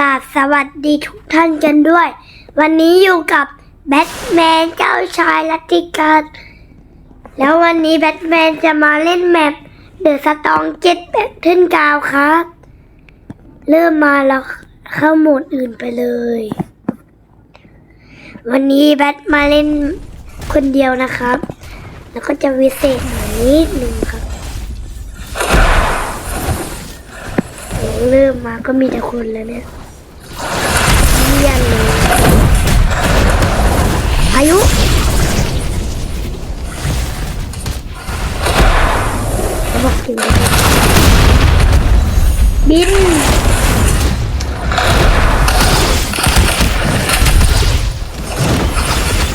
ราบสวัสดีทุกท่านกันด้วย วันนี้อยู่กับแบทแมนเจ้าชายลัทธิการแล้ววันนี้แบทแมนจะมาเล่นแมปเดอะสตองเจ็ดแบทเทิลกาวครับ เริ่มมาแล้วเข้าโหมดอื่นไปเลย วันนี้แบทมาเล่นคนเดียวนะครับ แล้วก็จะวิเศษหน่อยนิดหนึ่งครับ เริ่มมาก็มีแต่คนแล้วเนี่ยเยี่ยนเลยพายุเขาบอกกินบิน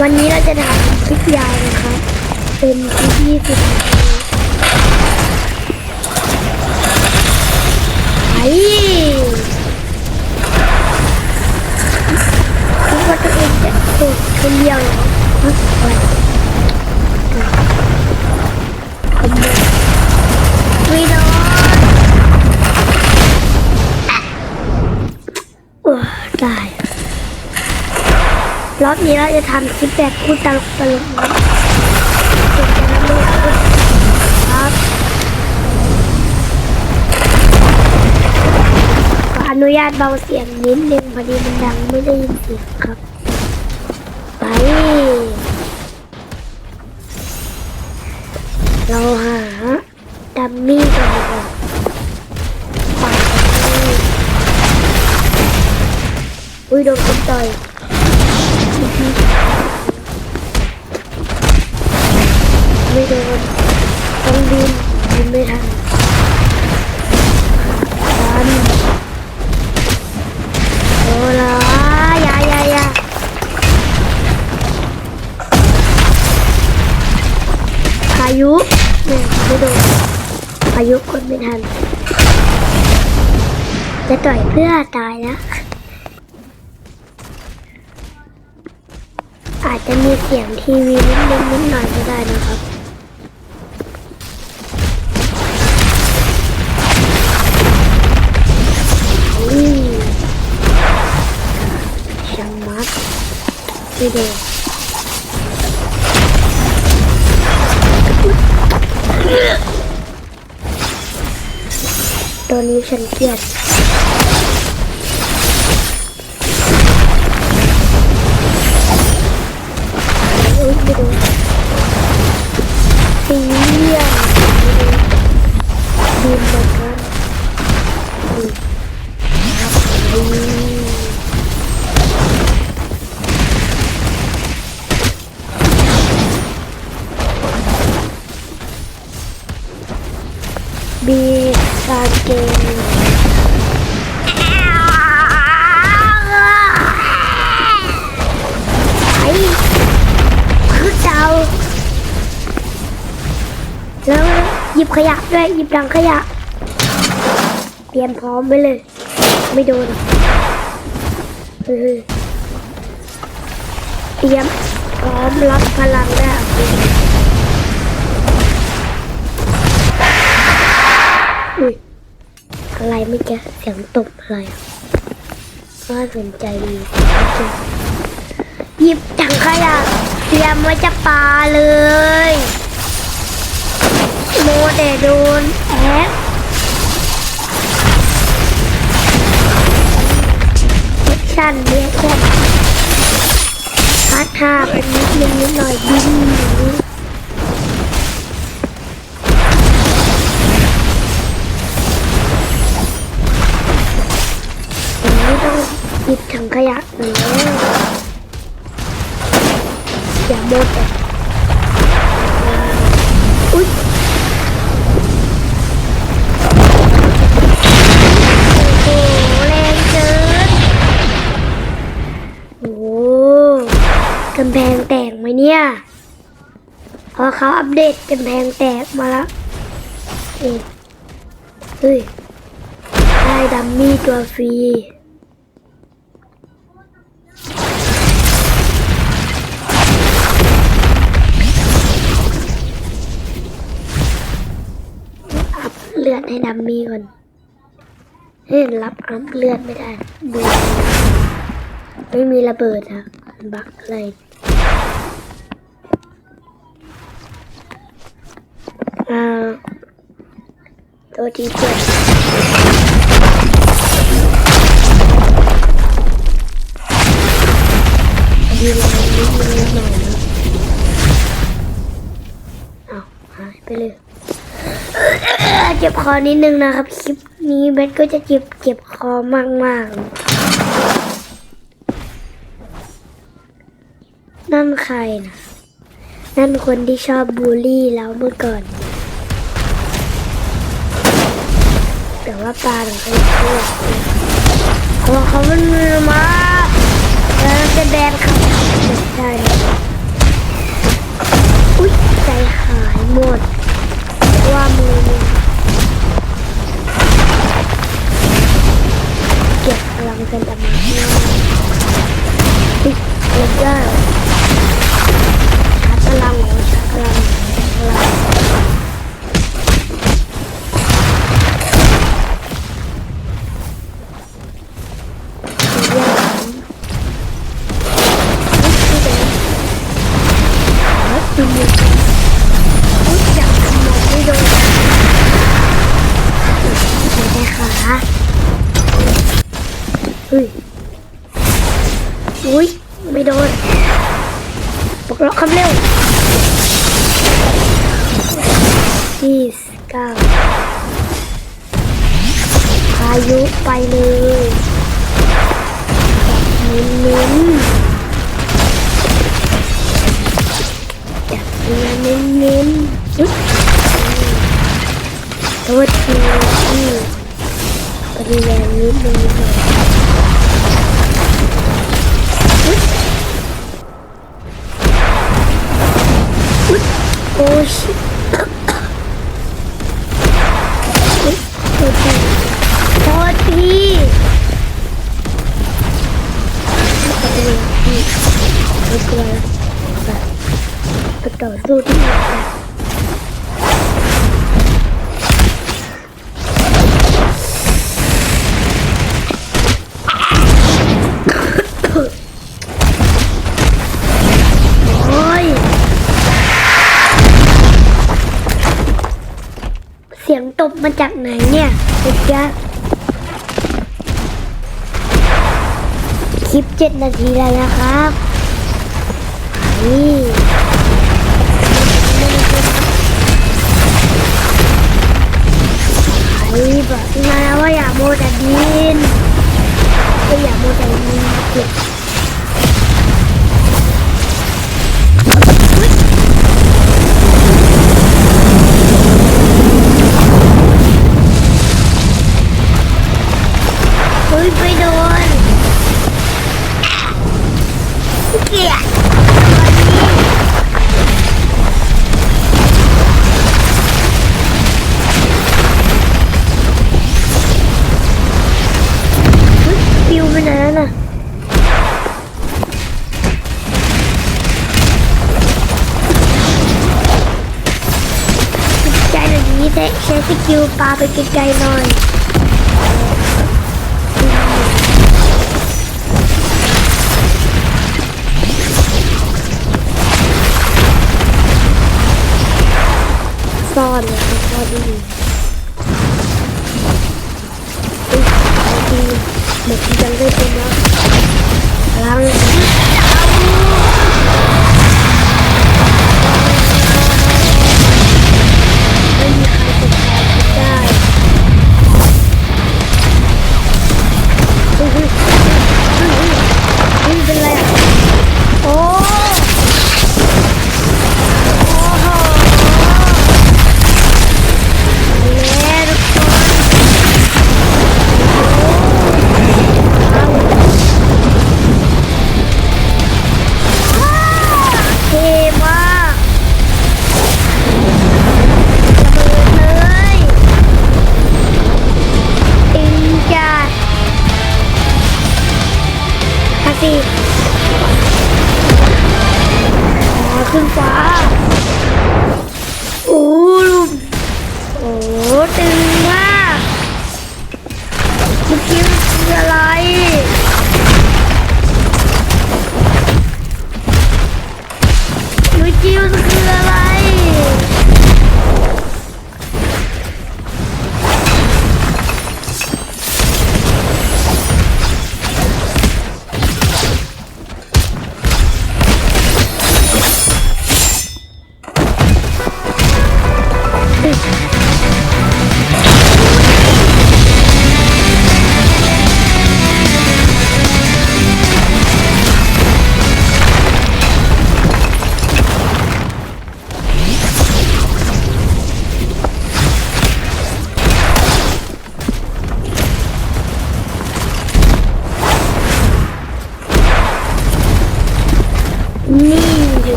วันนี้เราจะทำคลิปยาวนะครับ เป็นคลิปยี่สิบ คิดว่าตัวเองจะโดดคนเดียวเหรอฮะอะไรขโมยไม่โดนโอ้ตายรอบนี้เราจะทำคลิปแบบพูดตลกตลกนะ ออนุญาตเบาเสียงนิดนึงพอดีมันดังไม่ได้ยินเสียงครับ ไป เราหาดัมมี่กันดีกว่าไปอุ้ยโดนคนต่อยไม่โดนต้องบินบินไม่ทันทัน จะต่อยเพื่อตายแล้ว อาจจะมีเสียงทีวีนิดนึงนิดหน่อยก็ได้นะครับอืมช่างมัดไม่เด็ตัวนี้ฉันเกลียด ขยะด้วยหยิบถังขยะ เตรียมพร้อมไว้เลย ไม่โดนเออเตรียมพร้อมรับพลังแล้วอุ้ยอะไรไม่แกเสียงตบอะไรน่าสนใจดีหยิบถังขยะเตรียมไว้จะปาเลย โมเดโดนแอดแอคชั่นเรียกแค่พัดท่าเป็นนิดนึงนิดหน่อยบินหนีอย่างนี้ต้องหยิบถังขยะหน่อยอย่าโมดแต่ กำแพงแตกไหมเนี่ย พอเขาอัปเดตกำแพงแตกมาแล้วเอ๊ะเฮ้ย ได้ดัมมี่ตัวฟรีอัพเลือดให้ดัมมี่ก่อนเฮ้ยรับอัพเลือดไม่ได้ดูไม่มีระเบิดอะบักอะไร ตัวที่เจ็ดดีเลยนิดนึงหน่อยนะเอาหายไปเลยเจ็บคอนิดนึงนะครับ คลิปนี้เบสก็จะเจ็บเจ็บคอมากๆ นั่นใครนะ นั่นคนที่ชอบบูลลี่เราเมื่อก่อน ว่าปลาถึงเขาเชื่อเพราะว่าเขามันมือมาแล้วจะแบนเขาไม่ใช่อุ้ยใจหายหมดว่ามือเนี่ยเก็บพลังกันแต่มาเนี่ยอุ้ยเล่นได้ เฮ้ยอุ้ยไม่โดนปกล็อกคำเร็วยี่สิบเก้าพายุไปเลยแบบนิ้นๆจับเนื้อเน้นๆอุ๊ยโทษที ที่ปริแร มาจากไหนเนี่ยเด็กยะคลิปเจ็ดนาทีแล้วนะครับ นี่ไอ้บอกมาแล้วว่าอย่าโมแต่ดินก็อย่าโมแต่ดินเก็บ ใช้สกิลปลาไปไกลๆหน่อยซ่อนเลยซ่อนดีอุ๊ยดีเหมือนที่ยังได้เป็นนะพลัง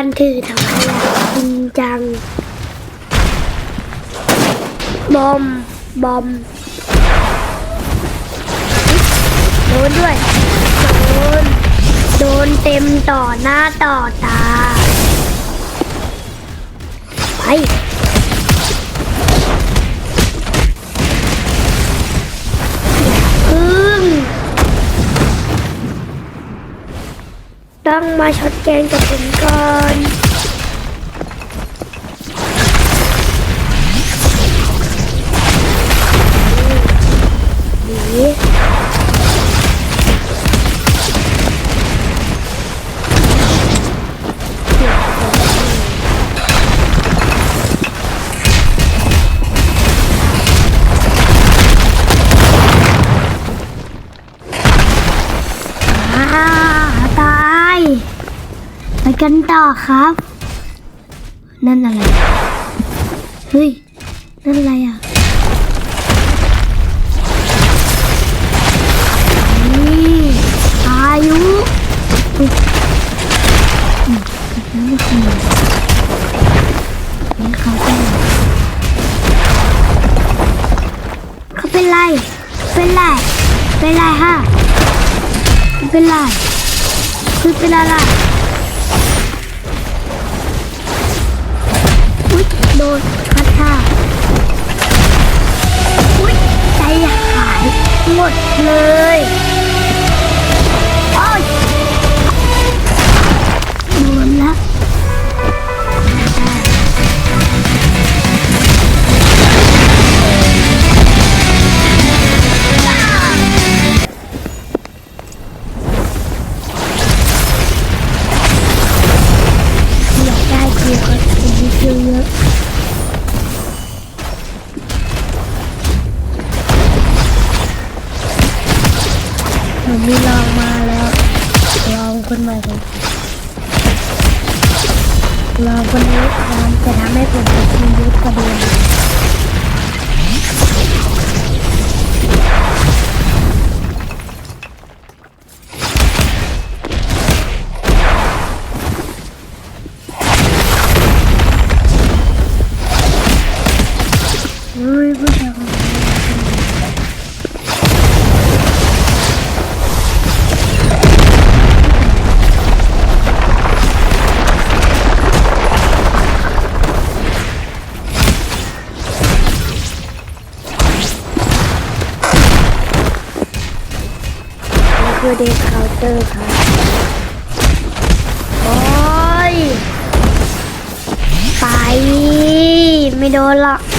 การถือถังขยะจริงจัง บอม บอม โดนด้วย โดน โดนเต็มต่อหน้าต่อตา ไป ต้องมาช็อตแกงกับผมก่อน กันต่อครับ นั่นอะไร เฮ้ย นั่นอะไรอะนี่อายุอุ๊ยอืมนั่นก็คือนี่เขาเป็นเขาเป็นไร เป็นไร เป็นไรฮะเป็นไรคือเป็นอะไร เลยโอ้ยโดนละอยากได้คิวก็มีคิวเยอะ คนนี้มันจะทำให้ผมเป็นทีมยุทธกระเด็น ไม่โดนหรอก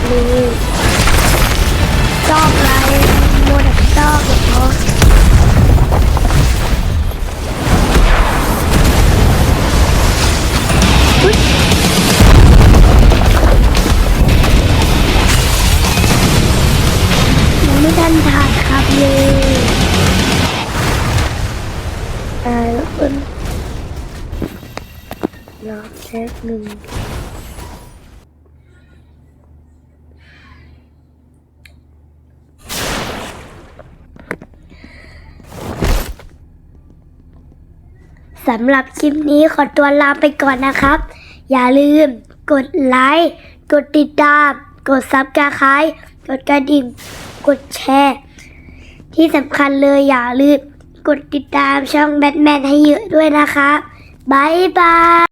บอกเลยชอบไรโมเดลชอบเหรออุ๊ยยังไม่ทันถ่ายครับเลยตายแล้วเพิ่นรอแป๊บหนึ่ง สำหรับคลิปนี้ขอตัวลาไปก่อนนะครับ อย่าลืมกดไลค์กดติดตาม กดซับกระไครต์กดกระดิ่ง กดแชร์ ที่สำคัญเลยอย่าลืมกดติดตามช่องแบทแมนให้เยอะด้วยนะครับบายบาย